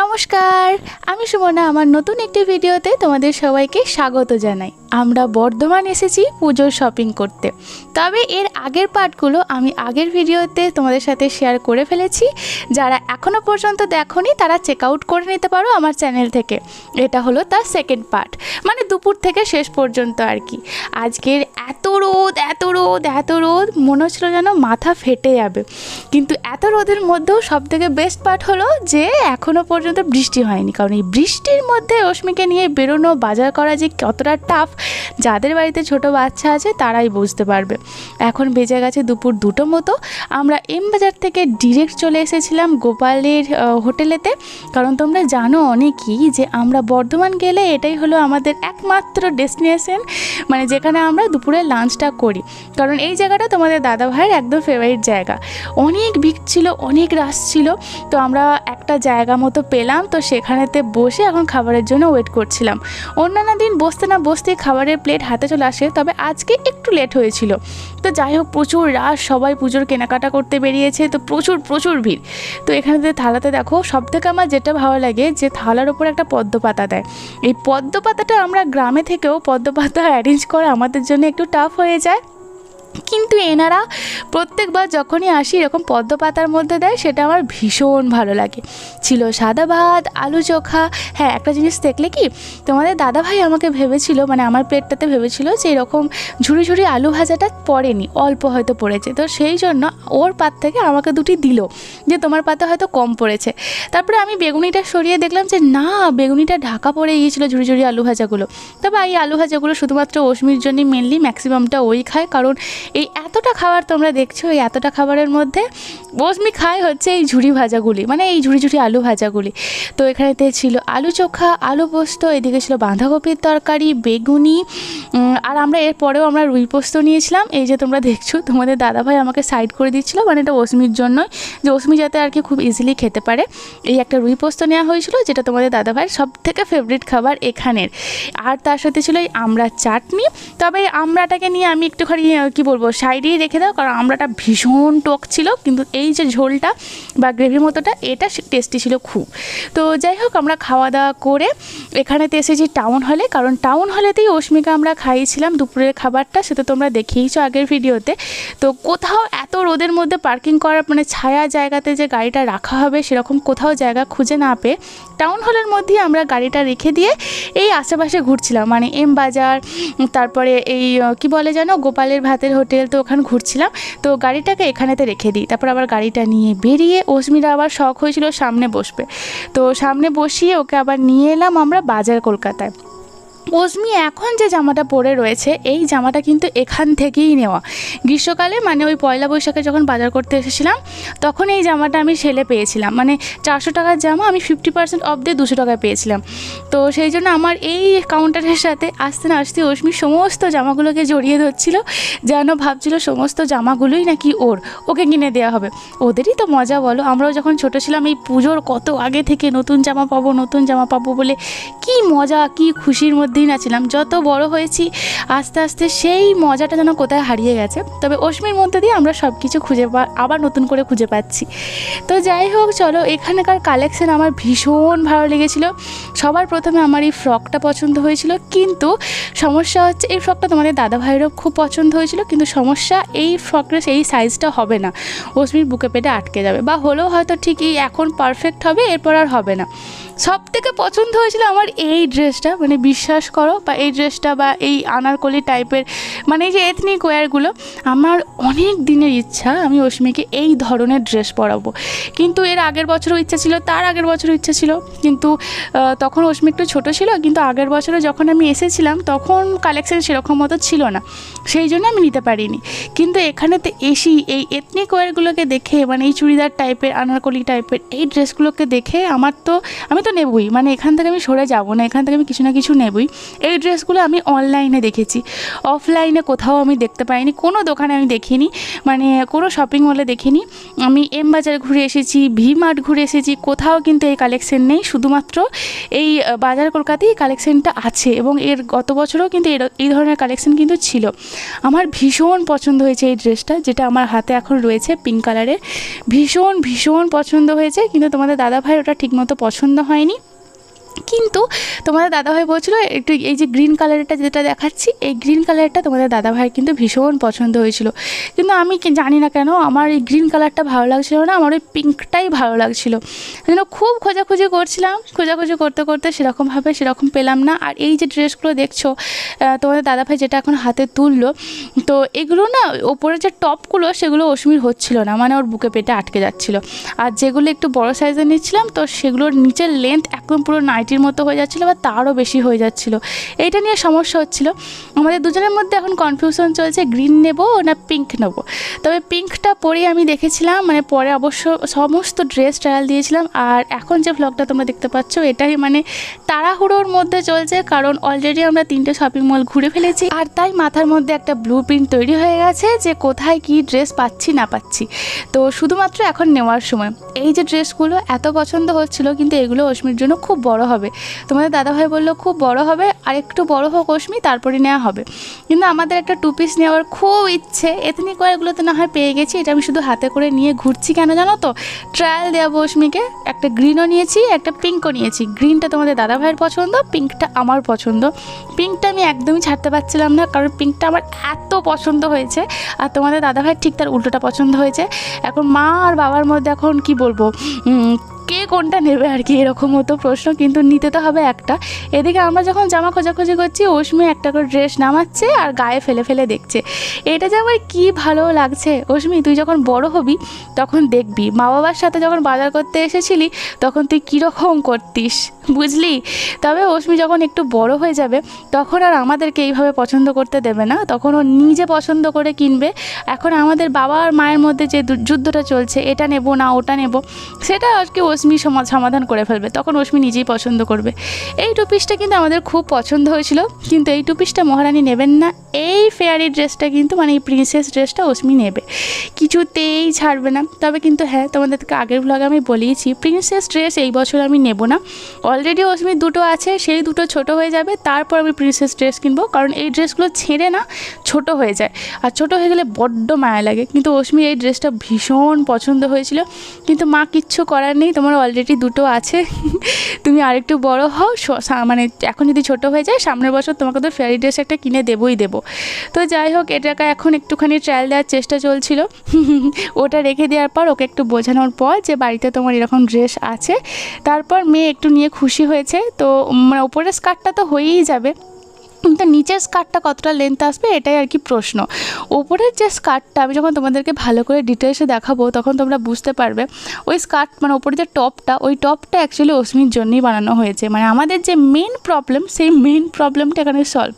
নমস্কার আমি সুমনা। আমার নতুন একটি ভিডিওতে তোমাদের সবাইকে স্বাগত জানাই। আমরা বর্ধমান এসেছি পুজোর শপিং করতে। তবে এর আগের পার্টগুলো আমি আগের ভিডিওতে তোমাদের সাথে শেয়ার করে ফেলেছি। যারা এখনও পর্যন্ত দেখোনি, তারা চেক আউট করে নিতে পারো আমার চ্যানেল থেকে। এটা হলো তার সেকেন্ড পার্ট মানে দুপুর থেকে শেষ পর্যন্ত আর কি। আজকের এত রোদ এত রোদ এত রোদ, মনে হচ্ছিল যেন মাথা ফেটে যাবে। কিন্তু এত রোদের মধ্যেও সব থেকে বেস্ট পার্ট হলো যে এখনও পর্যন্ত বৃষ্টি হয়নি। কারণ এই বৃষ্টির মধ্যে রশ্মিকে নিয়ে বেরোনো, বাজার করা যে কতটা টাফ যাদের বাড়িতে ছোট বাচ্চা আছে, তারাই বুঝতে পারবে। এখন বেজে গেছে দুপুর দুটো মতো। আমরা এম বাজার থেকে ডিরেক্ট চলে এসেছিলাম গোপালের হোটেলেতে। কারণ তোমরা জানো অনেকই যে আমরা বর্ধমান গেলে এটাই হলো আমাদের একমাত্র ডেস্টিনেশন মানে যেখানে আমরা দুপুরে লাঞ্চটা করি। কারণ এই জায়গাটা তোমাদের দাদা ভাইয়ের একদম ফেভারিট জায়গা। অনেক ভিড় ছিল, অনেক রাশ ছিল। তো আমরা একটা জায়গা মতো পেলাম, তো সেখানেতে বসে এখন খাবারের জন্য ওয়েট করছিলাম। অন্যান্য দিন বসতে না বসতেই খাবারের প্লেট হাতে চলে আসে, তবে আজকে একটু লেট হয়েছিল। তো যাই হোক, প্রচুর রাশ, সবাই পুজোর কেনাকাটা করতে বেরিয়েছে, তো প্রচুর প্রচুর ভিড়। তো এখানে থালাতে দেখো সব থেকে আমার যেটা ভালো লাগে, যে থালার ওপর একটা পদ্ম পাতা দেয়। এই পদ্ম পাতাটা আমরা গ্রামে থেকেও পদ্ম পাতা অ্যারেঞ্জ করা আমাদের জন্য একটু টাফ হয়ে যায়। কিন্তু এনারা প্রত্যেকবার যখনই আসি এরকম পদ্ম পাতার মধ্যে দেয়, সেটা আমার ভীষণ ভালো লাগে। ছিল সাদা ভাত, আলু চোখা হ্যাঁ একটা জিনিস দেখলে কি, তোমাদের দাদাভাই আমাকে ভেবেছিল মানে আমার প্লেটটাতে ভেবেছিল যে এরকম ঝুড়ি ঝুড়ি আলু ভাজাটা পড়েনি, অল্প হয়তো পড়েছে। তো সেই জন্য ওর পাত থেকে আমাকে দুটি দিল, যে তোমার পাতে হয়তো কম পড়েছে। তারপরে আমি বেগুনিটা সরিয়ে দেখলাম যে না, বেগুনিটা ঢাকা পড়ে গিয়েছিল ঝুড়ি ঝুড়ি আলু ভাজাগুলো। তবে এই আলু ভাজাগুলো শুধুমাত্র অশ্মির জন্যই মেনলি ম্যাক্সিমামটা ওই খায়, কারণ এই এতটা খাবার তোমরা দেখছ এই এতটা খাবারের মধ্যে বসমি খায় হচ্ছে এই ঝুড়ি ভাজাগুলি মানে এই ঝুড়ি ঝুড়ি আলু ভাজাগুলি। তো এখানেতে ছিল আলু চোখা, আলু পোস্ত, এদিকে ছিল বাঁধাকপির তরকারি, বেগুনি আর আমরা এরপরেও আমরা রুই পোস্ত নিয়েছিলাম। এই যে তোমরা দেখছ, তোমাদের দাদাভাই আমাকে সাইড করে দিচ্ছিল মানে এটা অসমির জন্যই। যে অসমি যাতে আর কি খুব ইজিলি খেতে পারে। এই একটা রুই পোস্ত নেওয়া হয়েছিল, যেটা তোমাদের দাদাভাইয়ের সব থেকে ফেভারিট খাবার এখানের। আর তার সাথে ছিল এই আমড়ার চাটনি। তবে এই নিয়ে আমি একটুখানি কী বলব? সাইডেই রেখে দাও, কারণ আমড়াটা ভীষণ টক ছিল, কিন্তু এই যে ঝোলটা বা গ্রেভির মতোটা, এটা টেস্টি ছিল খুব। তো যাই হোক, আমরা খাওয়া দাওয়া করে এখানেতে এসেছি টাউন হলে কারণ টাউন হলেতেই অস্মিকা আমরা খাইয়েছিলাম দুপুরের খাবারটা, সেটা তোমরা দেখিয়েছো আগের ভিডিওতে। তো কোথাও এত রোদের মধ্যে পার্কিং করার মানে ছায়া জায়গাতে যে গাড়িটা রাখা হবে, সেরকম কোথাও জায়গা খুঁজে না পেয়ে টাউন হলের মধ্যেই আমরা গাড়িটা রেখে দিয়ে এই আশেপাশে ঘুরছিলাম। মানে এম বাজার, তারপরে এই, কি বলে যেন, গোপালের ভাতের হোটেল তো ওখানে ঘুরছিলাম, তো গাড়িটাকে এখানেতে রেখে দিই। তারপর আবার গাড়িটা নিয়ে বেরিয়ে অস্মিরা আবার শখ হয়েছিল সামনে বসবে। তো সামনে বসিয়ে ওকে আবার নিয়ে এলাম আমরা বাজার কলকাতায়। অজমি এখন যে জামাটা পরে রয়েছে, এই জামাটা কিন্তু এখান থেকেই নেওয়া। গ্রীষ্মকালে মানে ওই পয়লা বৈশাখে যখন বাজার করতে এসেছিলাম, তখন এই জামাটা আমি সেলে পেয়েছিলাম। মানে চারশো টাকার জামা আমি ফিফটি পার্সেন্ট অফ দিয়ে দুশো টাকায় পেয়েছিলাম। তো সেই জন্য আমার এই কাউন্টারের সাথে আসতে না আসতে অশ্মি সমস্ত জামাগুলোকে জড়িয়ে ধরছিল, যেন ভাবছিল সমস্ত জামাগুলোই নাকি ওর, ওকে কিনে দেওয়া হবে। ওদেরই তো মজা বলো, আমরাও যখন ছোটো ছিলাম, এই পুজোর কত আগে থেকে নতুন জামা পাবো, নতুন জামা পাবো বলে কি মজা, কি খুশির মধ্যেই নাছিলাম যত বড় হয়েছি, আস্তে আস্তে সেই মজাটা যেন কোথায় হারিয়ে গেছে। তবে অশ্মির মধ্যে দিয়ে আমরা সব কিছু খুঁজে পা, আবার নতুন করে খুঁজে পাচ্ছি। তো যাই হোক, চলো, এখানকার কালেকশন আমার ভীষণ ভালো লেগেছিলো। সবার প্রথমে আমার এই ফ্রকটা পছন্দ হয়েছিল। কিন্তু সমস্যা হচ্ছে, এই ফ্রকটা তোমাদের দাদা ভাইয়েরও খুব পছন্দ হয়েছিল। কিন্তু সমস্যা, এই ফ্রকের সেই সাইজটা হবে না। অশ্মির বুকে পেটে আটকে যাবে। বা হলেও হয়তো ঠিকই এখন পারফেক্ট হবে, এরপর আর হবে না। সব থেকে পছন্দ হয়েছিল আমার এই ড্রেসটা মানে বিশ্বাস করো, বা এই ড্রেসটা বা এই আনারকলি টাইপের মানে এই যে এথনিক ওয়্যারগুলো আমার অনেক দিনের ইচ্ছা আমি অশ্মিকে এই ধরনের ড্রেস পরাবো। কিন্তু এর আগের বছরও ইচ্ছা ছিল, তার আগের বছরও ইচ্ছা ছিল, কিন্তু তখন অশ্মি একটু ছোটো ছিল, কিন্তু আগের বছরে যখন আমি এসেছিলাম, তখন কালেকশন সেরকম মতো ছিল না, সেই জন্য আমি নিতে পারিনি। কিন্তু এখানেতে এসি এই এথনিক ওয়্যারগুলোকে দেখে মানে এই চুড়িদার টাইপের, আনারকলি টাইপের, এই ড্রেসগুলোকে দেখে আমার তো, আমি তো নেবই। মানে এখান থেকে আমি সরে যাব না, এখান থেকে আমি কিছু না কিছু নেবই। এই ড্রেসগুলো আমি অনলাইনে দেখেছি। অফলাইনে কোথাও আমি দেখতে পাইনি, কোনো দোকানে আমি দেখিনি মানে কোনো শপিং মলে দেখিনি। আমি এম বাজার ঘুরে এসেছি ভি মার্ট ঘুরে এসেছি, কোথাও কিন্তু এই কালেকশন নেই। শুধুমাত্র এই বাজার কলকাতায় এই কালেকশনটা আছে এবং এর গত বছরও কিন্তু এর- এই ধরনের কালেকশন কিন্তু ছিল। আমার ভীষণ পছন্দ হয়েছে এই ড্রেসটা, যেটা আমার হাতে এখন রয়েছে পিঙ্ক কালারের। ভীষণ ভীষণ পছন্দ হয়েছে, কিন্তু তোমাদের দাদাভাই ওটা ঠিকমতো পছন্দ হয়নি কিন্তু তোমাদের দাদাভাই বলছিলো, একটু এই যে গ্রিন কালারটা যেটা দেখাচ্ছি, এই গ্রিন কালারটা তোমাদের দাদাভাইয়ের কিন্তু ভীষণ পছন্দ হয়েছিল। কিন্তু আমি জানি না কেন, আমার এই গ্রিন কালারটা ভালো লাগছিল না, আমার ওই পিঙ্কটাই ভালো লাগছিল। যেন খুব খোঁজাখুঁজি করছিলাম, খোঁজাখুঁজি করতে করতে সেরকমভাবে সেরকম পেলাম না। আর এই যে ড্রেসগুলো দেখছ তোমাদের দাদাভাই যেটা এখন হাতে তুললো, তো এগুলো না ওপরে যে টপগুলো সেগুলো অসমির হচ্ছিল না মানে ওর বুকে পেটে আটকে যাচ্ছিল। আর যেগুলো একটু বড় সাইজে নিচ্ছিলাম, তো সেগুলোর নিচের লেন্থ একদম পুরো নাইটির মতো হয়ে যাচ্ছিল বা তারও বেশি হয়ে যাচ্ছিল। এইটা নিয়ে সমস্যা হচ্ছিল। আমাদের দুজনের মধ্যে এখন কনফিউশন চলছে গ্রিন নেব না পিঙ্ক নেব? তবে পিঙ্কটা পরে আমি দেখেছিলাম মানে পরে অবশ্য সমস্ত ড্রেস ট্রায়াল দিয়েছিলাম, আর এখন যে ভ্লগটা তোমরা দেখতে পাচ্ছ, এটাই মানে তাড়াহুড়োর মধ্যে চলছে, কারণ অলরেডি আমরা তিনটে শপিং মল ঘুরে ফেলেছি। আর তাই মাথার মধ্যে একটা ব্লু প্রিন্ট তৈরি হয়ে গেছে যে কোথায় কি ড্রেস পাচ্ছি, না পাচ্ছি। তো শুধুমাত্র এখন নেওয়ার সময়। এই যে ড্রেসগুলো এত পছন্দ হচ্ছিল, কিন্তু এগুলো অশ্মির জন্য খুব বড় হবে। তোমাদের দাদাভাই বলল, খুব বড় হবে, আর একটু বড় হোক অশ্মি তারপরে নেওয়া হবে। কিন্তু আমাদের একটা টু পিস নেওয়ার খুব ইচ্ছে এথনিক ওয়ারগুলোতে না হয় পেয়ে গেছি, এটা আমি শুধু হাতে করে নিয়ে ঘুরছি কেন জানো তো? ট্রায়াল দেওয়া অশ্মিকে একটা গ্রিনও নিয়েছি, একটা পিঙ্কও নিয়েছি। গ্রিনটা তোমাদের দাদাভাইয়ের পছন্দ পিঙ্কটা আমার পছন্দ। পিঙ্কটা আমি একদমই ছাড়তে পারছিলাম না, কারণ পিঙ্কটা আমার এত পছন্দ হয়েছে, আর তোমাদের দাদাভাই ঠিক তার উল্টোটা পছন্দ হয়েছে। এখন মা আর বাবার মধ্যে এখন কি বলব? কে কোনটা নেবে আর কি এরকম হতো প্রশ্ন, কিন্তু নিতে তো হবে একটা। এদিকে আমরা যখন জামা খোঁজাখুঁজি করছি অশ্মি একটা করে ড্রেস নামাচ্ছে আর গায়ে ফেলে ফেলে দেখছে। এটা যে আমার কী ভালো লাগছে? অশ্মি তুই যখন বড় হবি, তখন দেখবি। মা বাবার সাথে যখন বাজার করতে এসেছিলি, তখন তুই কীরকম করতিস, বুঝলি? তবে অশ্মি যখন একটু বড় হয়ে যাবে, তখন আর আমাদেরকে এইভাবে পছন্দ করতে দেবে না। তখন ও নিজে পছন্দ করে কিনবে। এখন আমাদের বাবা আর মায়ের মধ্যে যে যুদ্ধটা চলছে, এটা নেব না, ওটা নেব, সেটা আর কি অশ্মি সমা- সমাধান করে ফেলবে, তখন অশ্মি নিজেই পছন্দ করবে। এই টু পিসটা কিন্তু আমাদের খুব পছন্দ হয়েছিল, কিন্তু এই টু পিসটা মহারানী নেবেন না। এই ফেয়ারি ড্রেসটা কিন্তু মানে এই প্রিন্সেস ড্রেসটা অশ্মি নেবে। কিছুতেই ছাড়বে না। তবে কিন্তু হ্যাঁ তোমাদেরকে আগের ভ্লগে আমি বলেইছি প্রিন্সেস ড্রেস এই বছর আমি নেব না। অলরেডি অশ্মির দুটো আছে, সেই দুটো ছোট হয়ে যাবে, তারপর আমি প্রিন্সেস ড্রেস কিনবো, কারণ এই ড্রেসগুলো ছেড়ে না, ছোট হয়ে যায়। আর ছোট হয়ে গেলে বড্ড মায়া লাগে, কিন্তু অশ্মির এই ড্রেসটা ভীষণ পছন্দ হয়েছিল। কিন্তু মা কিচ্ছু করার নেই তোমার অলরেডি দুটো আছে। তুমি আরেকটু বড় হও মানে এখন যদি ছোট হয়ে যায়, সামনের বছর তোমাকে তো ফেয়ারি ড্রেস একটা কিনে দেবই দেবো। তো যাই হোক এটাকে এখন একটুখানি ট্রায়াল দেওয়ার চেষ্টা চলছিল। ওটা রেখে দেওয়ার পর ওকে একটু বোঝানোর পর যে বাড়িতে তোমার এরকম ড্রেস আছে। তারপর মেয়ে একটু নিয়ে খুশি হয়েছে। তো মানে ওপরের স্কার্টটা তো হয়েই যাবে। কিন্তু নিচের স্কার্টটা কতটা লেন্থ আসবে, এটাই আর কি প্রশ্ন। ওপরের যে স্কার্টটা আমি যখন তোমাদেরকে ভালো করে ডিটেলসে দেখাবো, তখন তোমরা বুঝতে পারবে, ওই স্কার্ট মানে ওপরে যে টপটা, ওই টপটা অ্যাকচুয়ালি অশ্মির জন্যই বানানো হয়েছে। মানে আমাদের যে মেন প্রবলেম সেই মেন প্রবলেমটা এখানে সলভ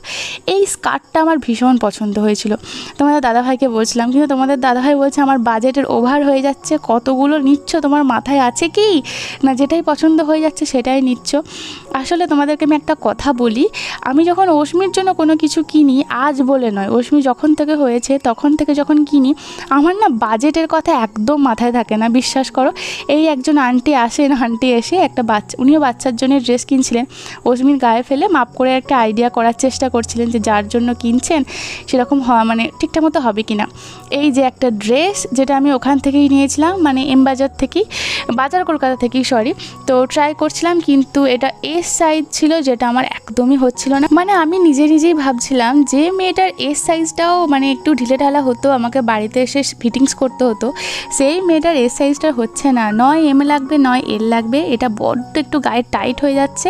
এই স্কার্টটা আমার ভীষণ পছন্দ হয়েছিল। তোমাদের দাদাভাইকে বলছিলাম, কিন্তু তোমাদের দাদাভাই বলছে, আমার বাজেটের ওভার হয়ে যাচ্ছে, কতগুলো নিচ্ছ? তোমার মাথায় আছে কি? না যেটাই পছন্দ হয়ে যাচ্ছে, সেটাই নিচ্ছ। আসলে তোমাদেরকে আমি একটা কথা বলি, আমি যখন অশ্মির জন্য কোনো কিছু কিনি, আজ বলে নয়। অশ্মি যখন থেকে হয়েছে, তখন থেকে যখন কিনি, আমার না বাজেটের কথা একদম মাথায় থাকে না। বিশ্বাস করো, এই একজন আন্টি আসেন আন্টি এসে একটা বাচ্চা, উনিও বাচ্চার জন্য ড্রেস কিনছিলেন। অশ্মির গায়ে ফেলে মাপ করে একটা আইডিয়া করার চেষ্টা করছিলেন যে যার জন্য কিনছেন, সেরকম হওয়া মানে ঠিকঠাক মতো হবে কি না এই যে একটা ড্রেস যেটা আমি ওখান থেকেই নিয়েছিলাম মানে এম বাজার থেকেই, বাজার কলকাতা থেকেই সরি তো ট্রাই করছিলাম, কিন্তু এটা এস সাইজ ছিল যেটা আমার একদমই হচ্ছিল না। মানে আমি নিজে নিজেই ভাবছিলাম যে মেয়েটার এস সাইজটাও মানে একটু ঢিলে ঢালা হতো, আমাকে বাড়িতে এসে ফিটিংস করতে হতো। সেই মেয়েটার এস সাইজটা হচ্ছে না, নয় এম লাগবে, নয় এল লাগবে, এটা বড্ড একটু গায়ে টাইট হয়ে যাচ্ছে।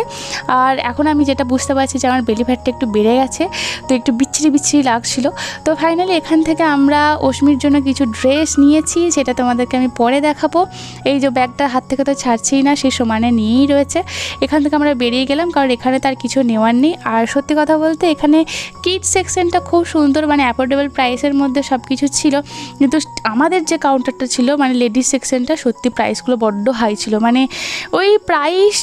আর এখন আমি যেটা বুঝতে পারছি যে আমার বেলি ফ্যাটটা একটু বেড়ে গেছে, তো একটু বিচ্ছিরি বিচ্ছিরি লাগছিল। তো ফাইনালি এখান থেকে আমরা অশ্মির জন্য কিছু ড্রেস নিয়েছি, সেটা তোমাদেরকে আমি পরে দেখাবো। এই যে ব্যাগটা হাত থেকে তো ছাড়ছেই না, সে সমানে নিয়েই রয়েছে। এখান থেকে আমরা বেরিয়ে গেলাম, কারণ এখানে তার কিছু নেওয়ার নেই। আর সত্যি কথা বলতে এখানে কিড সেকশনটা খুব সুন্দর মানে অ্যাফোর্ডেবল প্রাইসের মধ্যে সব কিছু ছিল। কিন্তু আমাদের যে কাউন্টারটা ছিল মানে লেডিস সেকশনটা সত্যি প্রাইসগুলো বড্ড হাই ছিল। মানে ওই প্রাইস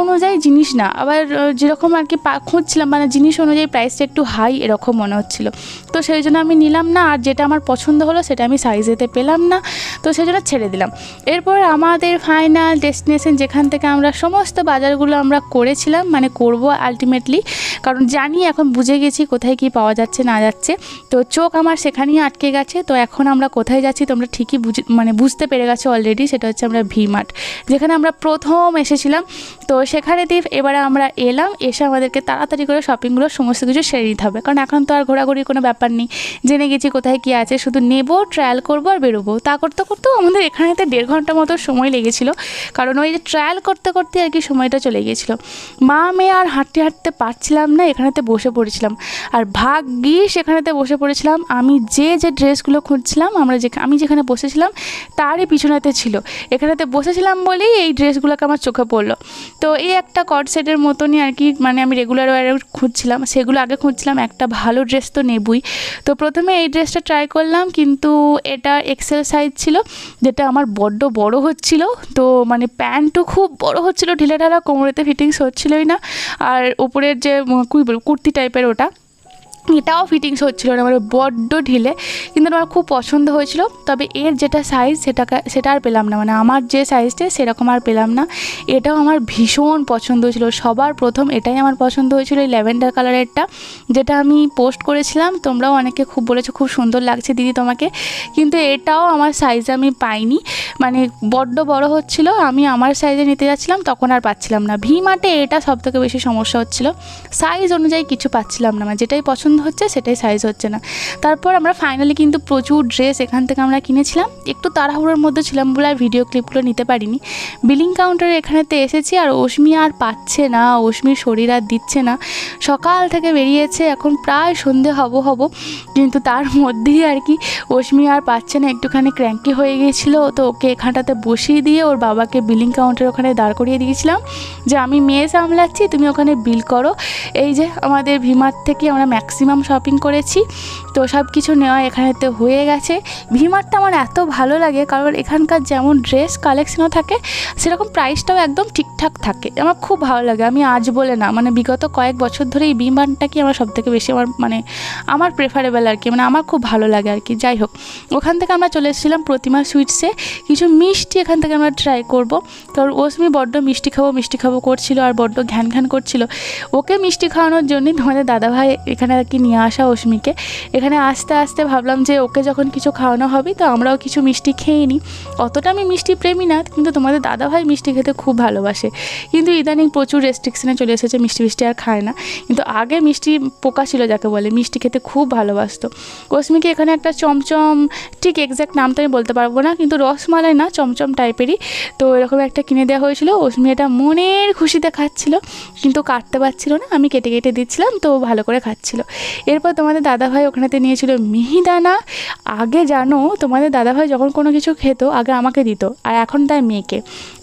অনুযায়ী জিনিস না, আবার যেরকম আর কি খুঁজছিলাম মানে জিনিস অনুযায়ী প্রাইসটা একটু হাই এরকম মনে হচ্ছিল। তো সেই জন্য আমি নিলাম না, আর যেটা আমার পছন্দ হলো, সেটা আমি সাইজেতে পেলাম না। তো সেই জন্য ছেড়ে দিলাম। এরপর আমাদের ফাইনাল ডেস্টিনেশন যেখান থেকে আমরা সমস্ত বাজারগুলো আমরা করেছিলাম মানে করব আলটিমেটলি কারণ জানি এখন বুঝে গেছি কোথায় কি পাওয়া যাচ্ছে, না যাচ্ছে। তো চোখ আমার সেখানেই আটকে গেছে। তো এখন আমরা কোথায় যাচ্ছি তোমরা ঠিকই বুঝে মানে বুঝতে পেরে গেছো অলরেডি সেটা হচ্ছে আমরা ভি মার্ট যেখানে আমরা প্রথম এসেছিলাম। তো সেখানে দিয়ে এবারে আমরা এলাম, এসে আমাদেরকে তাড়াতাড়ি করে শপিংগুলো সমস্ত কিছু সেরে নিতে হবে। কারণ এখন তো আর ঘোরাঘুরির কোনো ব্যাপার নেই। জেনে গেছি কোথায় কি আছে, শুধু নেব ট্রায়াল করব আর বেরোবো। তা করতে করতেও আমাদের এখানেতে দেড় ঘণ্টা মতো সময় লেগেছিলো। কারণ ওই যে ট্রায়াল করতে করতে আর কি সময়টা চলে গিয়েছিল। মা মেয়ে আর হাঁটতে হাঁটতে পারছিলাম না, এখানেতে বসে পড়েছিলাম। আর ভাগ্যিস সেখানেতে বসে পড়েছিলাম। আমি যে যে ড্রেসগুলো খুঁজছিলাম আমরা যে আমি যেখানে বসেছিলাম তারই পিছনেতে ছিল। এখানেতে বসেছিলাম বলেই এই ড্রেসগুলোকে আমার চোখে পড়ল। তো এই একটা কট সেটের মতনই আর কি মানে আমি রেগুলার ওয়ারে খুঁজছিলাম। সেগুলো আগে খুঁজছিলাম একটা ভালো ড্রেস তো নেবই। তো প্রথমে এই ড্রেসটা ট্রাই করলাম কিন্তু এটা এক্সেল সাইজ ছিল যেটা আমার বড্ড বড় হচ্ছিল। তো মানে প্যান্টও খুব বড় হচ্ছিল ঢিলে ঢালা কোমরেতে ফিটিংস হচ্ছিলোই না। আর উপরের যে উম, কী বলব কুর্তি টাইপের ওটা। এটাও ফিটিংস হচ্ছিল না মানে বড্ড ঢিলে। কিন্তু আমার খুব পছন্দ হয়েছিল, তবে এর যেটা সাইজ সেটাকে, সেটা আর পেলাম না মানে আমার যে সাইজটা সেরকম আর পেলাম না। এটাও আমার ভীষণ পছন্দ হয়েছিল, সবার প্রথম এটাই আমার পছন্দ হয়েছিল, এই ল্যাভেন্ডার কালারেরটা, যেটা আমি পোস্ট করেছিলাম। তোমরাও অনেকে খুব বলেছ, খুব সুন্দর লাগছে দিদি তোমাকে, কিন্তু এটাও আমার সাইজে আমি পাইনি। মানে বড্ড বড় হচ্ছিল, আমি আমার সাইজে নিতে যাচ্ছিলাম, তখন আর পাচ্ছিলাম না। ভি মার্টে এটা সব থেকে বেশি সমস্যা হচ্ছিল সাইজ অনুযায়ী কিছু পাচ্ছিলাম না মানে যেটাই পছন্দ হচ্ছে, সেটাই সাইজ হচ্ছে না। তারপর আমরা ফাইনালি কিন্তু প্রচুর ড্রেস এখান থেকে আমরা কিনেছিলাম। একটু তাড়াহুড়োর মধ্যে ছিলাম বলে আর ভিডিও ক্লিপগুলো নিতে পারিনি। বিলিং কাউন্টারে এখানেতে এসেছি আর অশ্মি আর পাচ্ছে না, অশ্মির শরীর আর দিচ্ছে না। সকাল থেকে বেরিয়েছে, এখন প্রায় সন্ধে হব হব। কিন্তু তার মধ্যেই আর কি অশ্মি আর পাচ্ছে না, একটুখানি ক্র্যাঙ্কি হয়ে গিয়েছিল। তো ওকে এখানটাতে বসিয়ে দিয়ে ওর বাবাকে বিলিং কাউন্টার ওখানে দাঁড় করিয়ে দিয়েছিলাম। যে আমি মেয়ে সামলাচ্ছি, তুমি ওখানে বিল করো। এই যে আমাদের ভিমার থেকে আমরা ম্যাক্সিমাম শপিং করেছি। তো সব কিছু নেওয়া এখানেতে হয়ে গেছে। ভিমার্টটা আমার এত ভালো লাগে, কারণ এখানকার যেমন ড্রেস কালেকশনও থাকে, সেরকম প্রাইসটাও একদম ঠিকঠাক থাকে। আমার খুব ভালো লাগে, আমি আজ বলে না মানে বিগত কয়েক বছর ধরে এই ভিমার্টটাকে আমার সব থেকে বেশি আমার মানে আমার প্রেফারেবল আর কি মানে আমার খুব ভালো লাগে আর কি। যাই হোক, ওখান থেকে আমরা চলে এসেছিলাম প্রতিমা সুইটসে কিছু মিষ্টি এখান থেকে আমরা ট্রাই করব। কারণ ওসমি বড্ড মিষ্টি খাব মিষ্টি খাব করছিল আর বড্ড ঘ্যান ঘ্যান করছিল। ওকে মিষ্টি খাওয়ানোর জন্যই তোমাদের দাদাভাই এখানে কি নিয়ে আসা অশ্মিকে। এখানে আস্তে আস্তে ভাবলাম যে ওকে যখন কিছু খাওয়ানো হবে, তো আমরাও কিছু মিষ্টি খেয়ে নিই। অতটা আমি মিষ্টি প্রেমী না, কিন্তু তোমাদের দাদাভাই মিষ্টি খেতে খুব ভালোবাসে। কিন্তু ইদানিং প্রচুর রেস্ট্রিকশনে চলে এসেছে, মিষ্টি মিষ্টি আর খায় না। কিন্তু আগে মিষ্টি পোকা ছিল যাকে বলে, মিষ্টি খেতে খুব ভালোবাসতো। অস্মিকে এখানে একটা চমচম, ঠিক এক্স্যাক্ট নাম তো আমি বলতে পারব না, কিন্তু রসমালাই না, চমচম টাইপেরই তো এরকম একটা কিনে দেওয়া হয়েছিল অস্মি এটা মনের খুশিতে খাচ্ছিল, কিন্তু কাটতে পারছিল না। আমি কেটে কেটে দিচ্ছিলাম, তো ভালো করে খাচ্ছিল। এরপর তোমাদের দাদাভাই ওখানেতে নিয়েছিল মিহিদানা। আগে জানো, তোমাদের দাদাভাই যখন কোনো কিছু খেত, আগে আমাকে দিত, আর এখন তাই মেয়েকে।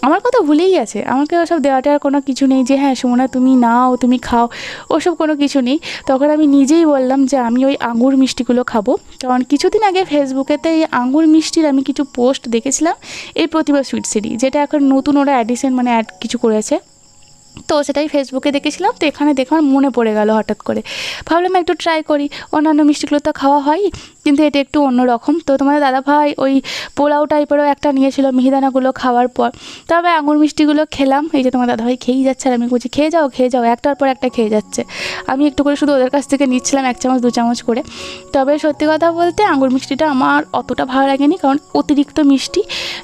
আমার কথা ভুলেই আছে আমাকে ওসব দেওয়াটার কোনো কিছু নেই যে হ্যাঁ সুমনা, তুমি নাও, তুমি খাও। ওসব কোনো কিছু নেই। তখন আমি নিজেই বললাম যে, আমি ওই আঙুর মিষ্টিগুলো খাব। কারণ কিছুদিন আগে ফেসবুকেতে এই আঙুর মিষ্টির আমি কিছু পোস্ট দেখেছিলাম, এই প্রতিভা সুইট সিটি যেটা এখন নতুন ওরা অ্যাডিশন মানে অ্যাড কিছু করেছে। তো সেটাই ফেসবুকে দেখেছিলাম, তো এখানে দেখে আমার মনে পড়ে গেল হঠাৎ করে। ভাবলাম একটু ট্রাই করি। অন্যান্য মিষ্টিগুলো তো খাওয়া হয় কিন্তু এটা একটু অন্যরকম। তো তোমাদের দাদাভাই ওই পোলাও টাইপেরও একটা নিয়েছিল মিহিদানাগুলো খাওয়ার পর। তবে আঙুর মিষ্টিগুলো খেলাম। এই যে তোমার দাদাভাই খেয়েই যাচ্ছে আর আমি বলছি, খেয়ে যাও খেয়ে যাও। একটার পর একটা খেয়ে যাচ্ছে। আমি একটু করে শুধু ওদের কাছ থেকে নিচ্ছিলাম এক চামচ, দু চামচ করে। তবে সত্যি কথা বলতে আঙুর মিষ্টিটা আমার অতটা ভালো লাগেনি, কারণ অতিরিক্ত মিষ্টি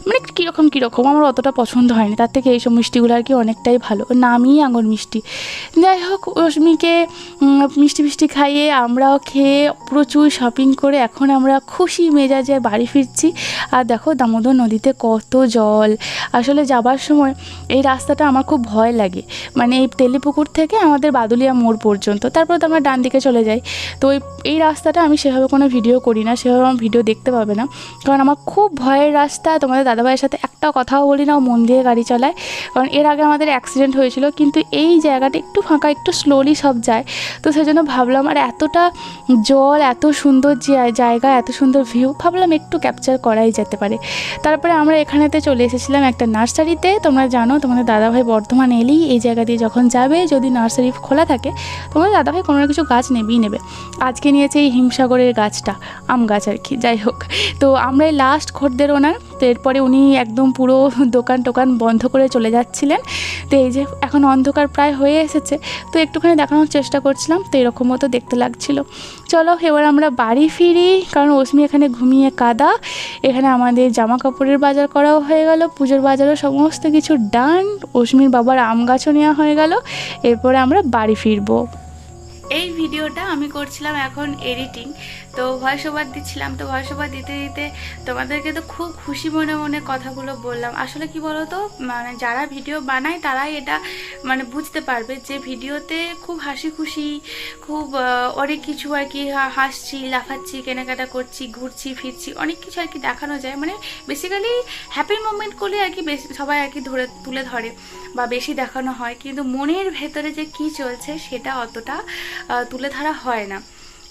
মানে কীরকম কীরকম আমার অতটা পছন্দ হয়নি। তার থেকে এইসব মিষ্টিগুলো আর কি অনেকটাই ভালো। নামই আঙুর মিষ্টি। যাই হোক, রশ্মিকে মিষ্টি মিষ্টি খাইয়ে আমরাও খেয়ে প্রচুর শপিং করে এখন আমরা খুশি মেজাজে বাড়ি ফিরছি। আর দেখো দামোদর নদীতে কত জল। আসলে যাবার সময় এই রাস্তাটা আমার খুব ভয় লাগে। মানে এই তেলিপুকুর থেকে আমাদের বাদুলিয়া মোড় পর্যন্ত। তারপর তো আমরা ডান দিকে চলে যাই। তো ওই এই রাস্তাটা আমি সেভাবে কোনো ভিডিও করি না, সেভাবে আমার ভিডিও দেখতে পাবে না। কারণ আমার খুব ভয়ের রাস্তা। তোমাদের দাদাভাইয়ের সাথে একটা কথাও বলি না, ও মন দিয়ে গাড়ি চালায়। কারণ এর আগে আমাদের অ্যাক্সিডেন্ট হয়েছিল, কিন্তু এই জায়গাটা একটু ফাঁকা, একটু স্লোলি সব যায়। তো সেই জন্য ভাবলাম, আর এতটা জল, এত সুন্দর যে- জায়গা, এত সুন্দর ভিউ ভাবলাম একটু ক্যাপচার করাই যেতে পারে। তারপরে আমরা এখানেতে চলে এসেছিলাম একটা নার্সারিতে। তোমরা জানো, তোমাদের দাদাভাই বর্ধমান এলেই এই জায়গা দিয়ে যখন যাবে, যদি নার্সারি খোলা থাকে, তোমাদের দাদাভাই কোনো না কিছু গাছ নেবেই নেবে। আজকে নিয়েছে এই হিমসাগরের গাছটা, আম গাছ আর কি, যাই হোক। তো আমরা এই লাস্ট খদ্দের ওনার। তো এরপরে উনি একদম পুরো দোকান টোকান বন্ধ করে চলে যাচ্ছিলেন। তো এই যে এখন অন্ধকার প্রায় হয়ে এসেছে। তো একটুখানি দেখানোর চেষ্টা করছিলাম, তো এরকম মতো দেখতে লাগছিল। চলো এবার আমরা বাড়ি ফিরি, কারণ অশ্মি এখানে ঘুমিয়ে কাদা। এখানে আমাদের জামা কাপড়ের বাজার করাও হয়ে গেল, পুজোর বাজারও সমস্ত কিছু ডান। অশ্মির বাবার আম গাছও নেওয়া হয়ে গেল, এরপরে আমরা বাড়ি ফিরবো। এই ভিডিওটা আমি করছিলাম এখন এডিটিং তো ভয়েস ওভার দিচ্ছিলাম, তো ভয়েস ওভার দিতে দিতে তোমাদেরকে তো খুব খুশি মনে মনে কথাগুলো বললাম। আসলে কি বলো তো মানে যারা ভিডিও বানায় তারাই এটা মানে বুঝতে পারবে যে ভিডিওতে খুব হাসি খুশি, খুব অনেক কিছু আর কি হাসছি, লাফাচ্ছি, কেনাকাটা করছি, ঘুরছি, ফিরছি, অনেক কিছু আর কি দেখানো যায়। মানে বেসিক্যালি হ্যাপি মোমেন্টগুলি আর কি সবাই আর কি ধরে, তুলে ধরে বা বেশি দেখানো হয়। কিন্তু মনের ভেতরে যে কি চলছে সেটা অতটা তুলে ধরা হয় না।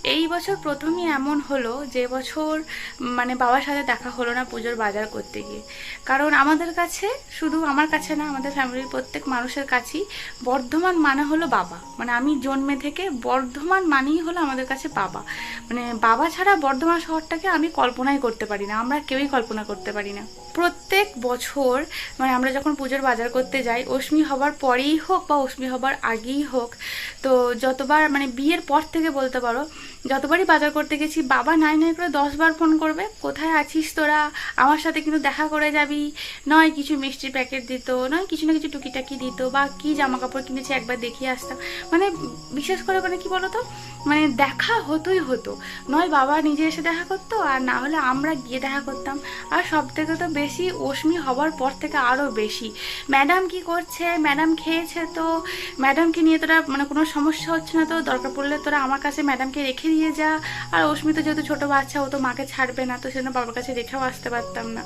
এই বছর প্রথমই এমন হলো যে বছর মানে বাবার সাথে দেখা হলো না পুজোর বাজার করতে গিয়ে। কারণ আমাদের কাছে শুধু আমার কাছে না, আমাদের ফ্যামিলির প্রত্যেক মানুষের কাছেই বর্ধমান মানে হলো বাবা। মানে আমি জন্মে থেকে বর্ধমান মানেই হলো আমাদের কাছে বাবা। মানে বাবা ছাড়া বর্ধমান শহরটাকে আমি কল্পনাই করতে পারি না, আমরা কেউই কল্পনা করতে পারি না। প্রত্যেক বছর মানে আমরা যখন পুজোর বাজার করতে যাই, অশ্মি হবার পরেই হোক বা অষ্টমী হবার আগেই হোক, তো যতবার মানে বিয়ের পর থেকে বলতে পারো যতবারই বাজার করতে গেছি, বাবা নাই নাই করে দশবার ফোন করবে, কোথায় আছিস তোরা? আমার সাথে কিন্তু দেখা করে যাবি। নয়, কিছু মিষ্টির প্যাকেট দিত, নয়, কিছু না কিছু টুকিটাকি দিত, বা কি জামা কাপড় কিনেছি একবার দেখিয়ে আসতাম। মানে বিশেষ করে মানে কি বলতো? মানে দেখা হতোই হতো। নয়, বাবা নিজে এসে দেখা করতো, আর না হলে আমরা গিয়ে দেখা করতাম। আর সব থেকে তো বেশি অশ্মি হবার পর থেকে আরও বেশি। ম্যাডাম কি করছে? ম্যাডাম খেয়েছে তো? ম্যাডামকে নিয়ে তোরা মানে কোনো সমস্যা হচ্ছে না তো? দরকার পড়লে তোরা আমার কাছে ম্যাডামকে রেখে দিয়ে যা। আর অস্মিতা যেহেতু ছোটো বাচ্চা, ও তো মাকে ছাড়বে না, তো সেজন্য বাবার কাছে রেখেও আসতে পারতাম না।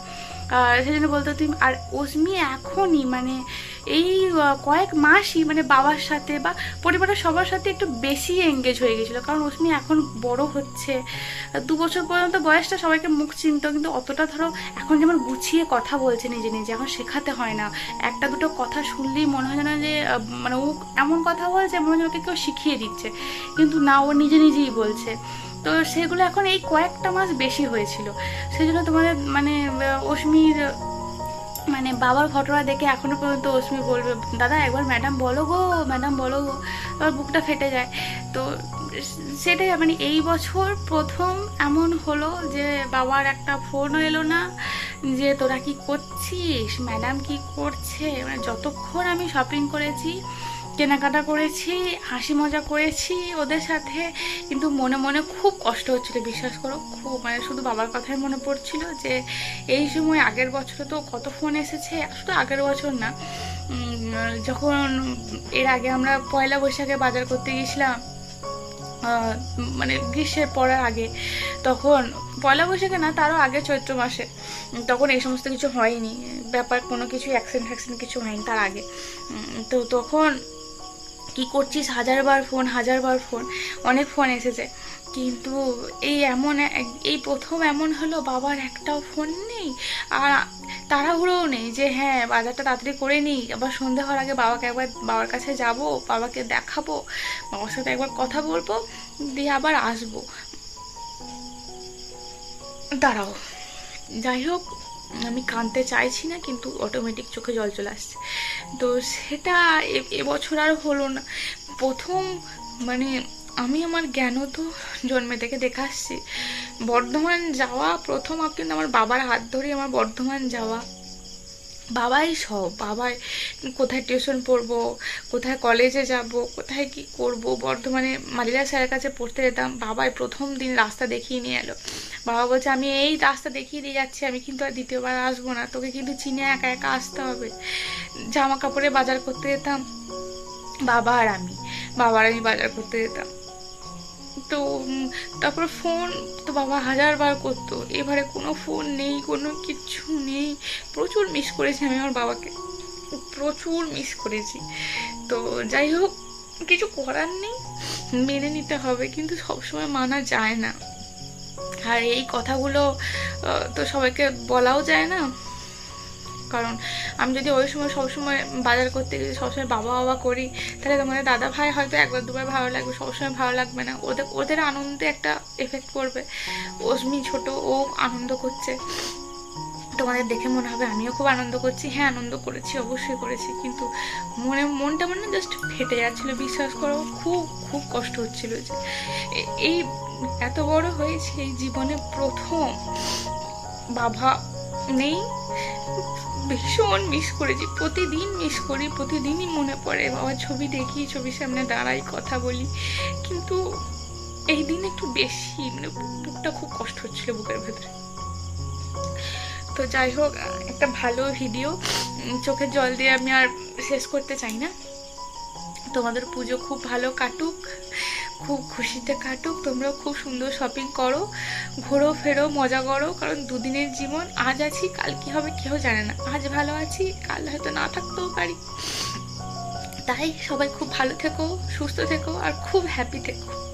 আর সেজন্য বলতো তুমি আর অস্মি এখনই মানে এই কয়েক মাসই মানে বাবার সাথে বা পরিবারের সবার সাথে একটু বেশি এঙ্গেজ হয়ে গেছিল। কারণ অস্মি এখন বড় হচ্ছে। দু বছর পর্যন্ত বয়সটা সবাইকে মুখ চিনত, কিন্তু অতটা ধরো এখন যেমন গুছিয়ে কথা বলছে নিজে নিজে, এখন শেখাতে হয় না। একটা দুটো কথা শুনলেই মনে হয় যেন যে মানে ও এমন কথা বলছে, মনে হয় ওকে কেউ শিখিয়ে দিচ্ছে। কিন্তু না, ও নিজে নিজেই বলছে। তো সেগুলো এখন এই কয়েকটা মাস বেশি হয়েছিল। সেই জন্য তোমাদের মানে অশ্মির মানে বাবার ঘটনা দেখে এখনও পর্যন্ত অশ্মি বলবে, দাদা, একবার ম্যাডাম বলো গো ম্যাডাম বলো গো। আমার বুকটা ফেটে যায়। তো সেটাই মানে এই বছর প্রথম এমন হলো যে বাবার একটা ফোনও এলো না, যে তোরা কি করছিস? ম্যাডাম কি করছে? মানে যতক্ষণ আমি শপিং করেছি কেনাকাটা করেছি, হাসি মজা করেছি ওদের সাথে। কিন্তু মনে মনে খুব কষ্ট হচ্ছিল, বিশ্বাস করো, খুব মানে শুধু বাবার কথাই মনে পড়ছিল যে, এই সময় আগের বছর তো কত ফোন এসেছে, শুধু আগের বছর না যখন এর আগে আমরা পয়লা বৈশাখে বাজার করতে গেছিলাম মানে গ্রীষ্মের পড়ার আগে, তখন, পয়লা বৈশাখে না, তারও আগে চৈত্র মাসে, তখন এই সমস্ত কিছু হয়নি, ব্যাপার কোনো কিছু অ্যাক্সিডেন্ট ফ্যাক্সিডেন্ট কিছু হয়নি তার আগে তো তখন কি করছিস? হাজারবার ফোন হাজারবার ফোন অনেক ফোন এসেছে। কিন্তু এই এমন এই প্রথম এমন হলো, বাবার একটাও ফোন নেই। আর তাড়াহুড়োও নেই যে হ্যাঁ বাজারটা তাড়াতাড়ি করে নিই। আবার সন্ধে হওয়ার আগে বাবাকে একবার, বাবার কাছে যাব, বাবাকে দেখাবো, বাবার সাথে একবার কথা বলব, দিয়ে আবার আসব। দাঁড়াও। যাই হোক আমি কাঁদতে চাইছি না, কিন্তু অটোমেটিক চোখে জল চলে আসছে। তো সেটা এবছর আর হলো না। প্রথম মানে আমি আমার জ্ঞান তো জন্মে থেকে দেখে আসছি। বর্ধমান যাওয়া প্রথম কিন্তু আমার বাবার হাত ধরে আমার বর্ধমান যাওয়া। বাবাই সব, বাবাই কোথায় টিউশন পড়ব, কোথায় কলেজে যাব, কোথায় কি করব, বর্ধমানে মালিরা স্যারের কাছে পড়তে যেতাম, বাবাই প্রথম দিন রাস্তা দেখিয়ে নিয়ে এলো। বাবা বলছে, আমি এই রাস্তা দেখিয়ে দিয়ে যাচ্ছি, আমি কিন্তু আর দ্বিতীয়বার আসব না, তোকে কিন্তু চিনে একা একা আসতে হবে। জামা কাপড়ে বাজার করতে যেতাম, বাবা আর আমি, বাবার আমি বাজার করতে যেতাম। তো তারপরে ফোন তো বাবা হাজারবার করতো। এবারে কোনো ফোন নেই, কোনো কিচ্ছু নেই। প্রচুর মিস করেছি আমি আমার বাবাকে। প্রচুর মিস করেছি। তো যাই হোক, কিছু করার নেই। মেনে নিতে হবে, কিন্তু সবসময় মানা যায় না। আর এই কথাগুলো তো সবাইকে বলাও যায় না। কারণ আমি যদি ওই সময় সবসময় বাজার করতে গিয়ে সবসময় বাবা বাবা করি, তাহলে তোমাদের দাদা ভাই হয়তো একবার দুবার ভালো লাগবে, সবসময় ভালো লাগবে না। ওদের ওদের আনন্দে একটা এফেক্ট পড়বে। অস্মি ছোট, ও আনন্দ করছে। তোমাদের দেখে মনে হবে আমিও খুব আনন্দ করছি। হ্যাঁ আনন্দ করেছি, অবশ্যই করেছি। কিন্তু মনে, মনটা মানে জাস্ট ফেটে যাচ্ছিল। বিশ্বাস করো, খুব খুব কষ্ট হচ্ছিল যে এই এত বড় হয়েছে, এই জীবনে প্রথম বাবা নেই। ভীষণ মিস করেছি। প্রতিদিন মিস করি, প্রতিদিনই মনে পড়ে। বাবার ছবি দেখি, ছবির সামনে দাঁড়াই, কথা বলি। কিন্তু এই দিন একটু বেশি মানে বুকটা খুব কষ্ট হচ্ছিল বুকের ভেতরে। তো যাই হোক, একটা ভালো ভিডিও চোখের জল দিয়ে আমি আর শেষ করতে চাই না। তোমাদের পুজো খুব ভালো কাটুক। খুব খুশিতে কাটুক তোমরা খুব সুন্দর শপিং করো, ঘোরো, ফেরো, মজা করো, কারণ দুদিনের জীবন আজ আছি, কাল কি হবে কেউ জানে না। আজ ভালো আছি, কাল হয়তো না থাকতেও পারি। তাই সবাই খুব ভালো থেকো, সুস্থ থেকো, আর খুব হ্যাপি থেকো।